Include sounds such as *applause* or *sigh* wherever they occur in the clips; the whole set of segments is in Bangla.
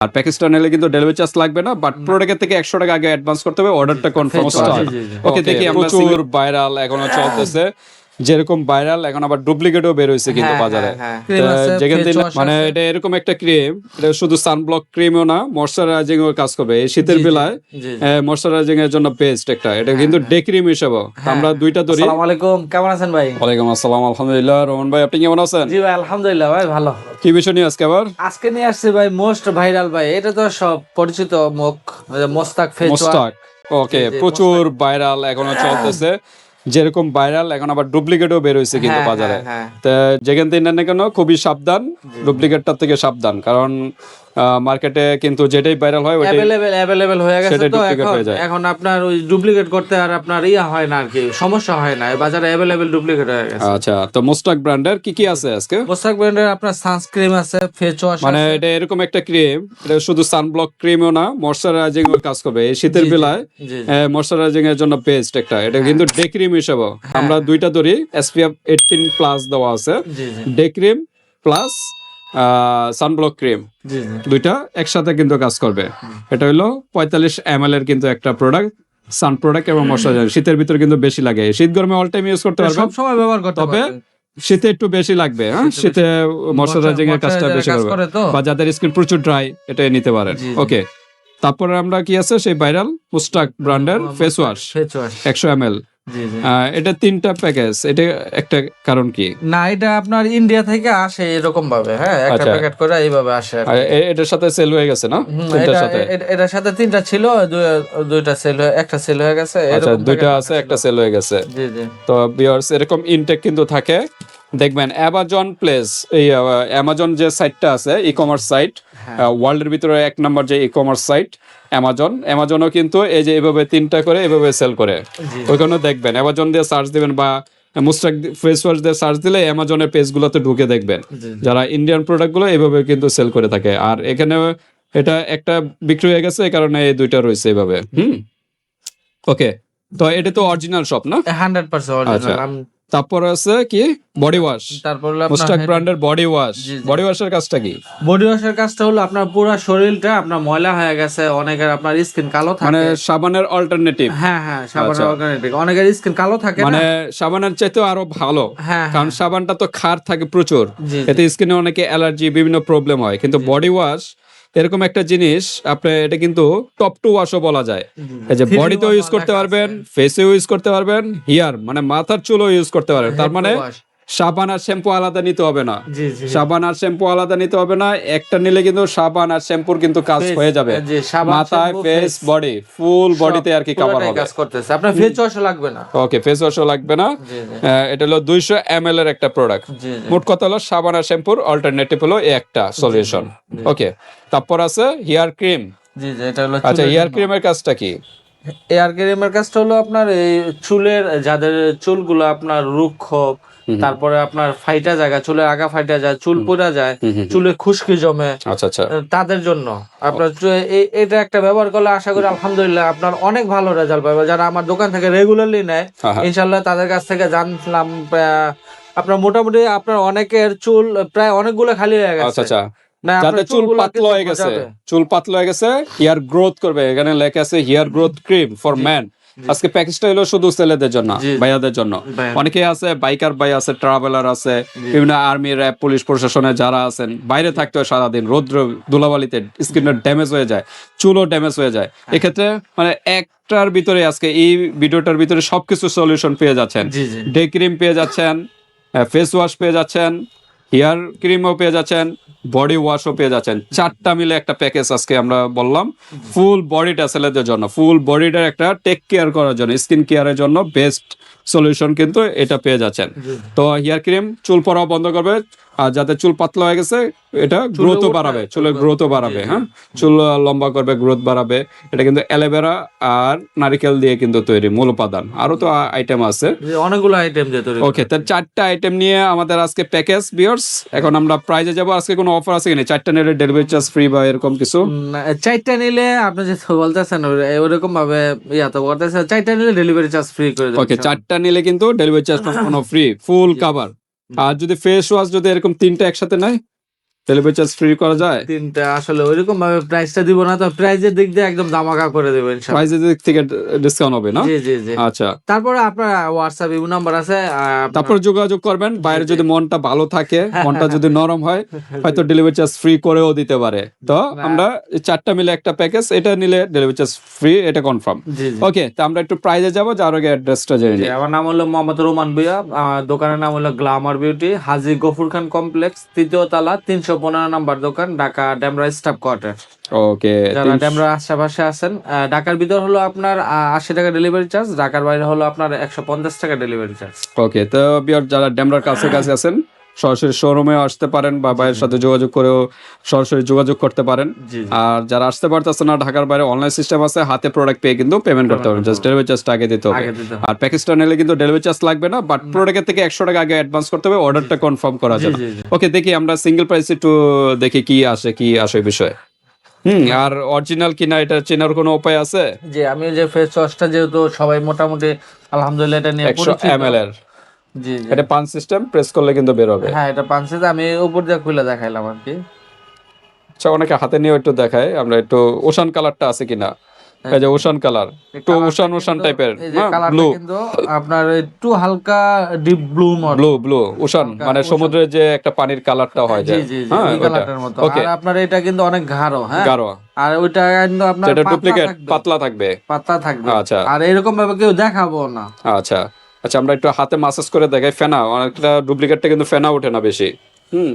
আর প্যাকেজটা নিলে কিন্তু ডেলিভারি চার্জ লাগবে না বাট প্রোডাক্টের থেকে একশো টাকা আগে অ্যাডভান্স করতে হবে অর্ডারটা কনফার্ম। ওকে দেখি আমরা চুর ভাইরাল এখনও *coughs* চলতেছে। যেরকম ভাইরাল এখন আবার ডুপ্লিকেটও বের হয়েছে কিন্তু হ্যাঁ, বাজারে। হ্যাঁ, আছে, যেখান থেকে মানে এটা এরকম একটা ক্রিম এটা শুধু সানব্লক ক্রিমও না ময়শ্চারাইজিং এর কাজ করবে। এই শীতের বেলায়। ময়শ্চারাইজিং এর জন্য বেস্ট একটা এটা কিন্তু ডে ক্রিম হিসেবে। আমরা দুইটা ধরি। আসসালামু আলাইকুম কেমন আছেন ভাই? ওয়ালাইকুম আসসালাম আলহামদুলিল্লাহ। রহমান ভাই আপনি কেমন আছেন? জি ভাই আলহামদুলিল্লাহ ভাই ভালো। কি বিষয় নিয়ে আজকে আবার? আজকে নিয়ে আসছি ভাই মোস্ট ভাইরাল ভাই এটা তো সব পরিচিত মুখ মোস্তাক ফেস ওকে প্রচুর ভাইরাল এখনও চলতেছে। *clears throat* যেরকম ভাইরাল এখন আবার ডুপ্লিকেটও বের হয়েছে কিন্তু হ্যাঁ, বাজারে। তো তা যেখান থেকে নেন না কেন খুবই সাবধান। ডুপ্লিকেটটার থেকে সাবধান। কারণ মার্কেটে কিন্তু যেটাই ভাইরাল হয় ওইটাই অ্যাভেলেবেল অ্যাভেলেবেল হয়ে গেছে তো এখন এখন আপনার ওই ডুপ্লিকেট করতে আর আপনার ইয়া হয় না আর কি সমস্যা হয় না। বাজারে অ্যাভেলেবেল ডুপ্লিকেট হয়ে গেছে। আচ্ছা তো মোস্টাক ব্র্যান্ডের কি কি আছে আজকে? মোস্তাক ব্র্যান্ডের আপনার সানস্ক্রিন আছে ফেস ওয়াশ মানে এটা এরকম একটা ক্রিম এটা শুধু সানব্লক ক্রিমও না ময়শ্চারাইজিং এর কাজ করবে। এই শীতের বেলায় ময়শ্চারাইজিং এর জন্য বেস্ট একটা। এটা কিন্তু ডে ক্রিম হিসেবে। আমরা দুইটা ধরি এসপিএফ এইটিন প্লাস দেওয়া আছে। Day cream plus sunblock cream দুইটা একসাথে কিন্তু কাজ করবে। এটা হলো পঁয়তাল্লিশ এম এর কিন্তু একটা প্রোডাক্ট সান প্রোডাক্ট এবং ময়শ্চারাইজার শীতের ভিতরে কিন্তু বেশি লাগে। শীত গরমে অল টাইম ইউজ করতে পারবে সব সময় ব্যবহার করতে তবে শীতে একটু বেশি লাগবে হ্যাঁ? শীতে ময়শ্চারাইজিং এর কাজটা বেশি করবে। বা যাদের স্কিন প্রচুর ড্রাই এটা নিতে পারেন। ওকে। তারপরে আমরা কি আছে? সেই ভাইরাল মুস্টাক ব্র্যান্ডের ফেস ওয়াশ ফেস ওয়াশ একশো এম এল এটা তিনটা প্যাকেজ এটা একটা কারণ কি? না এটা আপনার ইন্ডিয়া থেকে আসে এরকম ভাবে হ্যাঁ? একটা আচ্ছা। প্যাকেট করে এইভাবে আসে এটার সাথে সেল হয়ে গেছে না? তিনটার সাথে? এটার সাথে তিনটা ছিল দুইটা সেল একটা সেল হয়ে গেছে আচ্ছা দুইটা আছে একটা সেল হয়ে গেছে। জি জি। তো বিয়ার্স এরকম ইনটেক কিন্তু থাকে। দেখবেন অ্যামাজন প্লেস এই অ্যামাজন যে সাইটটা আছে ই কমার্স সাইট হ্যাঁ। ওয়ার্ল্ডের ভিতরে এক নম্বর যে ই কমার্স সাইট অ্যামাজন অ্যামাজনও কিন্তু এই যে এভাবে তিনটা করে এভাবে সেল করে। ওইখানে দেখবেন অ্যামাজন দিয়ে সার্চ দিবেন বা মুস্টাক ফেস ওয়াশ দিয়ে সার্চ দিলে অ্যামাজনের পেজগুলোতে ঢুকে দেখবেন। যারা ইন্ডিয়ান প্রোডাক্টগুলো এভাবে কিন্তু সেল করে থাকে। আর এখানে এটা একটা বিক্রি হয়ে গেছে এই কারণে এই দুইটা রয়েছে এভাবে। হুম? ওকে তো এটা তো অরিজিনাল শপ না? হান্ড্রেড পার্সেন্ট আচ্ছা। তারপর আছে কি? বডি ওয়াশ তারপর হলো মুস্টাক ব্র্যান্ডের বডি ওয়াশ। বডি ওয়াশের কাজটা কি? বডি ওয়াশের কাজটা হলো আপনার পুরো শরীরটা আপনার ময়লা হয়ে গেছে অনেকের আপনার স্কিন কালো থাকে। মানে সাবানের অল্টারনেটিভ হ্যাঁ হ্যাঁ সাবান আচ্ছা। অর্গানিক অনেকের স্কিন কালো থাকে মানে সাবানের চাইতেও আরও ভালো। হ্যাঁ কারণ সাবানটা তো খার থাকে প্রচুর। এতে স্কিনে অনেকে অ্যালার্জি বিভিন্ন প্রবলেম হয়। কিন্তু বডি ওয়াশ এরকম একটা জিনিস আপনি এটা কিন্তু টপ টু ওয়াশও বলা যায়। এই যে বডিতেও ইউজ করতে পারবেন ফেসেও ইউজ করতে পারবেন হিয়ার মানে মাথার চুলও ইউজ করতে পারবেন। তার মানে। সাবান আর শ্যাম্পু আলাদা নিতে হবে না। সাবান আর শ্যাম্পু আলাদা নিতে হবে না একটা নিলে কিন্তু সাবান আর শ্যাম্পুর কিন্তু কাজ হয়ে যাবে। মাথায় ফেস বডি ফুল বডিতে আর কি কভার হবে। কাজ করতেছে। আপনার ফেস ওয়াশও লাগবে না। ওকে ফেস ওয়াশও লাগবে না। এটা হলো দুইশো এম এর একটা প্রোডাক্ট মোট কথা হলো সাবান আর শ্যাম্পুর অল্টারনেটিভ হলো এই একটা সলিউশন ওকে তারপর আছে হেয়ার ক্রিম জি জি এটা হলো আচ্ছা হেয়ার ক্রিমের কাজটা কি? এয়ার ক্রিমের কাজটা হলো আপনার এই চুলের যাদের চুলগুলো আপনার রুক্ষ তারপরে আপনার ফাইটা জায়গা চুলের আগা ফাইটা যায় চুল পুরা যায় চুলে খুশকি জমে আচ্ছা আচ্ছা। তাদের জন্য। আপনার এটা একটা ব্যবহার করলে আশা করি আলহামদুলিল্লাহ আপনার অনেক ভালো রেজাল্ট পাবে। যারা আমার দোকান থেকে রেগুলারলি নেয়। ইনশাল্লাহ তাদের কাছ থেকে জানলাম আহ, আপনার মোটামুটি আপনার অনেকের চুল প্রায় অনেকগুলো খালি হয়ে আচ্ছা গেছে। আচ্ছা আপনার যাদের চুল পাতলা হয়ে গেছে। চুল পাতলা হয়ে গেছে হেয়ার গ্রোথ করবে। এখানে লেখা আছে hair growth cream for man আজকে প্যাকেজটা হলো শুধু ছেলেদের জন্য। ভাইয়াদের জন্য। অনেকে আছে বাইকার ভাই আছে ট্রাভেলার আছে বিভিন্ন আর্মি র্যাব পুলিশ প্রশাসনে যারা আছেন বাইরে থাকতে হয় সারাদিন রৌদ্র ধুলাবালিতে স্কিনের ড্যামেজ হয়ে যায় চুলও ড্যামেজ হয়ে যায়। এক্ষেত্রে মানে একটার ভিতরে আজকে এই ভিডিওটার ভিতরে সবকিছু সলিউশন পেয়ে যাচ্ছেন। ডে ক্রিম পেয়ে যাচ্ছেন ফেস ওয়াশ পেয়ে যাচ্ছেন হেয়ার ক্রিমও পেয়ে যাচ্ছেন বডি ওয়াশও পেয়ে যাচ্ছেন। চারটা মিলে একটা প্যাকেজ আজকে আমরা বললাম। ফুল বডিটা ছেলেদের জন্য ফুল বডিটার একটা টেক কেয়ার করার জন্য স্কিন কেয়ারের জন্য বেস্ট সলিউশন কিন্তু এটা পেয়ে যাচ্ছেন। তো হেয়ার ক্রিম চুল পরাও বন্ধ করবে। আর যাদের চুল পাতলা হয়ে গেছে এটা গ্রোথও বাড়াবে চুলের গ্রোথও বাড়াবে হ্যাঁ? চুল লম্বা করবে গ্রোথ বাড়াবে। এটা কিন্তু অ্যালোভেরা আর নারিকেল দিয়ে কিন্তু তৈরি মূল উপাদান। আরও তো আইটেম আছে। অনেকগুলো আইটেম ওকে তার চারটা আইটেম নিয়ে আমাদের আজকে প্যাকেজ বিয়ার্স এখন আমরা প্রাইজে যাব আজকে কোনো অফার আছে কিনা চারটা নিলে ডেলিভারি চার্জ ফ্রি বা এরকম কিছু? চারটা নিলে আপনি যে বলতেছেন ওরকম ভাবে ইয়া তো করতেছেন চারটা নিলে ডেলিভারি চার্জ ফ্রি করে ওকে চারটা নিলে কিন্তু ডেলিভারি চার্জ *coughs* কোনো ফ্রি ফুল কাভার আর যদি ফেস ওয়াশ যদি এরকম তিনটা একসাথে নেয় ডেলিভারি চার্জ ফ্রি করা যায়? তিনটা আসলে ওইরকম ভাবে প্রাইসটা দিব না তো প্রাইজের দিক দিয়ে একদম দামাকা করে দেবেন। প্রাইসের দিক থেকে ডিসকাউন্ট হবে না? জি জি জি। আচ্ছা। তারপরে আপনার হোয়াটসঅ্যাপ ইউ নাম্বার আছে তারপর যোগাযোগ করবেন বাইরে যদি মনটা ভালো থাকে মনটা যদি নরম হয় হয়তো ডেলিভারি চার্জ ফ্রি করেও দিতে পারে। তো আমরা চারটা মিলে একটা প্যাকেজ এটা নিলে ডেলিভারি চার্জ ফ্রি এটা কনফার্ম ওকে তো আমরা একটু প্রাইজে যাব যার আগে অ্যাড্রেসটা জেনে নিই। আমার নাম হলো মোহাম্মদ রোমান ভুইয়া দোকানের নাম হলো glamour beauty Haji Gafur Khan complex তৃতীয় তলা তিনশো পনেরো নাম্বার দোকান Dhaka Demra staff quarter. Okay যারা ডেমরা আশেপাশে আছেন ঢাকার ভিতর হলো আপনার আশি টাকা ডেলিভারি চার্জ ঢাকার বাইরে হলো আপনার একশো পঞ্চাশ টাকা ডেলিভারি চার্জ ওকে তো যারা ডেমরার কাছে কাছে আছেন সরাসরি শোরুমে আসতে পারেন বা ভাইয়ের সাথে যোগাযোগ করেও সরাসরি যোগাযোগ করতে পারেন। আর যারা আসতে পারতেছে না ঢাকার বাইরে অনলাইন সিস্টেম আছে হাতে প্রোডাক্ট পেয়ে কিন্তু পেমেন্ট করতে পারবেন। জাস্ট ডেলিভারি চার্জটা আগে দিতে হবে। আর প্যাকেজটা নিলে কিন্তু ডেলিভারি চার্জ লাগবে না বাট প্রোডাক্টের থেকে একশো টাকা আগে অ্যাডভান্স করতে হবে অর্ডারটা কনফার্ম করা যাবে। ওকে দেখি আমরা সিঙ্গেল প্রাইস একটু দেখি কি আসে কি আসে বিষয়ে। হুম আর অরিজিনাল কিনা এটা চেনার কোনো উপায় আছে? যে আমি যে ফেস ওয়াশটা যেহেতু সবাই মোটামুটি আলহামদুলিল্লাহ এটা নিয়ে একশো পরিচিত। এম এর এটা পান সিস্টেম প্রেস করলে কিন্তু বের হবে। হ্যাঁ এটা পাঁচশো আমি উপর দিয়ে খুলে দেখাইলাম আর কি। আচ্ছা অনেকে হাতে নিয়ে একটু দেখায় আমরা একটু ওশান কালারটা আছে কিনা? এই যে ওশান কালার একটু ওশান ওশান টাইপের এই যে কালারটা ব্লু কিন্তু আপনার একটু হালকা deep blue blue blue ocean মানে সমুদ্রের যে একটা পানির কালারটা হয় জি হ্যাঁ কালারটার মতো। আর আপনার এটা কিন্তু অনেক গাঢ় হ্যাঁ। গাঢ়। আর ওইটা কিন্তু আপনার ডুপ্লিকেট পাতলা থাকবে। পাতলা থাকবে। আচ্ছা। আর এরকম ভাবে কেউ দেখাবো না। আচ্ছা। আচ্ছা আমরা একটু হাতে মাসাজ করে দেখাই ফেনা। অনেকটা ডুপ্লিকেটটা কিন্তু ফেনা ওঠে না বেশি। হুম।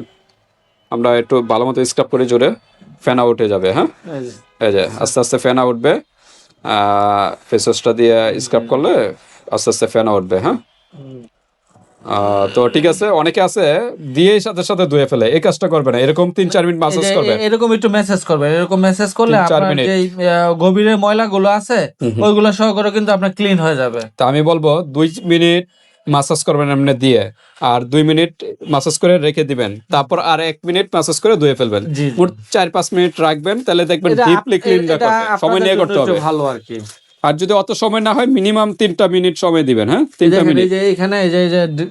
আমরা একটু ভালো মতো স্ক্রাব করে জোরে ফেনা উঠে যাবে হ্যাঁ? এই যে, আস্তে আস্তে ফেনা উঠবে। ফেস ওয়াশটা দিয়ে স্ক্রাব করলে আস্তে আস্তে ফেনা উঠবে হ্যাঁ? তো ঠিক আছে অনেকে আছে দিয়েই সাথে সাথে ধুয়ে ফেলে। এই কাজটা করবে না এরকম তিন চার মিনিট মাসাজ করবে। এরকম একটু মেসেজ করবে। এরকম মেসেজ করলে আপনার যে গভীরের ময়লা গুলো আছে ওইগুলো সহ করে কিন্তু আপনার ক্লিন হয়ে যাবে। তো আমি বলব দুই মিনিট মাসাজ করবেন এমনি দিয়ে আর দুই মিনিট মাসাজ করে রেখে দিবেন। তারপর আর এক মিনিট মাসাজ করে ধুয়ে ফেলবেন। মোট চার পাঁচ মিনিট রাখবেন তাহলে দেখবেন ডিপলি ক্লিন সময় নিয়ে করতে হবে। ভালো আর কি। আর যদি অত সময় না হয় মিনিমাম তিনটা মিনিট সময় দিবেন হ্যাঁ? তিনটা মিনিট এই যে এখানে এই যে ডি-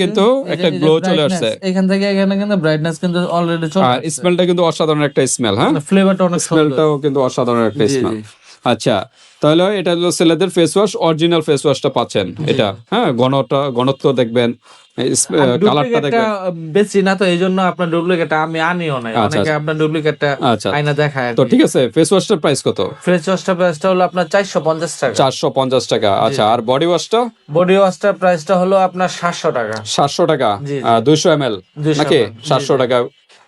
কিন্তু একটা glow চলে আসছে। এখান থেকে এখানে কিন্তু ব্রাইটনেস কিন্তু অলরেডি চলে আর স্মেলটা কিন্তু অসাধারণ একটা স্মেল হ্যাঁ? ফ্লেভারটা অনেক সুন্দর। স্মেলটাও কিন্তু অসাধারণ একটা স্মেল আচ্ছা তাহলে এটা হলো ছেলেদের ফেস ওয়াশ অরিজিনাল ফেস ওয়াশটা পাচ্ছেন এটা হ্যাঁ? ঘনটা ঘনত্ব দেখবেন। কালারটা বেশি না তো এই জন্য আপনার ডুপ্লিকেটটা আমি আনিও নাই। আচ্ছা, অনেকে আপনার ডুপ্লিকেটটা আচ্ছা আইনা দেখায় তো ঠিক আছে ফেস ওয়াশটার প্রাইস কত? প্রাইসটা হলো আপনার চারশো পঞ্চাশ টাকা। আচ্ছা। আর বডি ওয়াশটা বডি ওয়াশটার প্রাইসটা হলো আপনার সাতশো টাকা। সাতশো টাকা। জি, জি। দুইশো এম 200 ml, জি, সাতশো টাকা।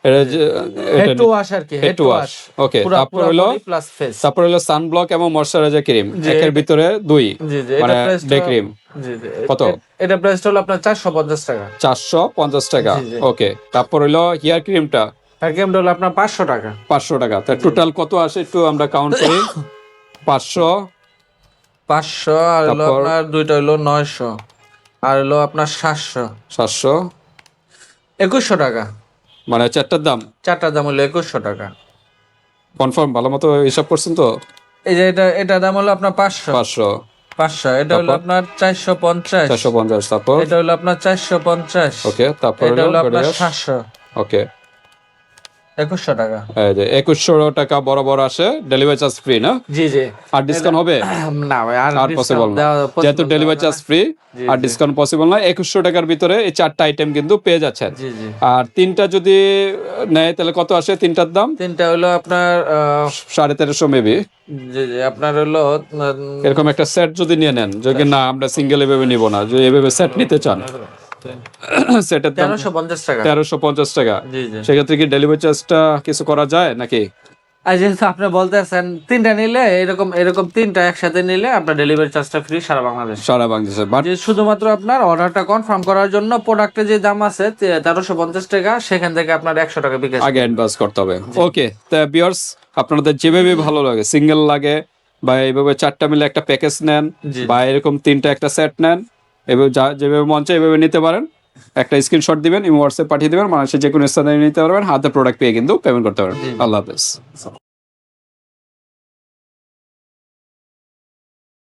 হেড ওয়াশ আর কি okay, তারপর হলো প্লাস ফেস তারপর হলো সানব্লক এবং ময়শ্চারাইজার ক্রিম একের ভিতরে দুই মানে ডে ক্রিম জি কত? এটা প্রাইসটা হলো আপনার চারশো পঞ্চাশ টাকা। চারশো পঞ্চাশ টাকা। জি, জি। ওকে তারপর হলো হেয়ার ক্রিমটা আর গেমটা হলো আপনার পাঁচশো টাকা। পাঁচশো টাকা। তা টোটাল কত আসে একটু আমরা কাউন্ট করি। পাঁচশো। পাঁচশো আর হলো আপনার দুইটা হলো নয়শো। আর হলো আপনার সাতশো। সাতশো। একুশশো টাকা। মানে চারটার দাম? চারটার দাম হলো একুশশো টাকা। কনফার্ম ভালো মতো হিসাব করছেন তো? এই যে এটা এটা দাম হলো আপনার পাঁচশো। পাঁচশো। পাঁচশো এটা হলো আপনার চারশো পঞ্চাশ। চারশো পঞ্চাশ তারপর? এটা হলো আপনার চারশো পঞ্চাশ। ওকে তারপর এটা হলো আপনার। সাতশো। ওকে। একুশশো টাকা। এই যে একুশশো টাকা বড় আসে ডেলিভারি চার্জ ফ্রি না? জি জি। আর ডিসকাউন্ট হবে? না ভাই আর পসিবল না। যেহেতু ডেলিভারি চার্জ ফ্রি আর ডিসকাউন্ট পসিবল না। একুশশো টাকার ভিতরে এই চারটা আইটেম কিন্তু পেয়ে যাচ্ছেন। আর তিনটা যদি নেয় তাহলে কত আসে তিনটার দাম? তিনটা হলো আপনার সাড়ে তেরোশো মেবি আপনার হলো এরকম একটা সেট যদি নিয়ে নেন যদি না আমরা সিঙ্গেল এভাবে নিব না। যদি এভাবে সেট নিতে চান। *coughs* দাম তেরোশো পঞ্চাশ টাকা। তেরোশো পঞ্চাশ টাকা। সেক্ষেত্রে কি ডেলিভারি চার্জটা কিছু করা যায় নাকি? যেহেতু আপনি বলতেছেন তিনটা নিলে এরকম এরকম তিনটা একসাথে নিলে আপনার ডেলিভারি চার্জটা ফ্রি সারা বাংলাদেশ। সারা বাংলাদেশে বাট যে শুধুমাত্র আপনার অর্ডারটা কনফার্ম করার জন্য প্রোডাক্টের যে দাম আছে তেরোশো পঞ্চাশ টাকা সেখান থেকে আপনার একশো টাকা বিকাশ। আগে অ্যাডভান্স করতে হবে। ওকে তা বিয়ার্স আপনাদের যেভাবে ভালো লাগে সিঙ্গেল লাগে বা এইভাবে চারটা মিলে একটা প্যাকেজ নেন বা এরকম তিনটা একটা সেট নেন এভাবে যা যেভাবে মন চায় এভাবে নিতে পারেন। একটা স্ক্রিনশট দিবেন এবং হোয়াটসঅ্যাপ পাঠিয়ে দেবেন মানুষের যে কোনো স্থানে নিতে পারবেন হাতে প্রোডাক্ট পেয়ে কিন্তু পেমেন্ট করতে পারবেন। আল্লাহ হাফেজ।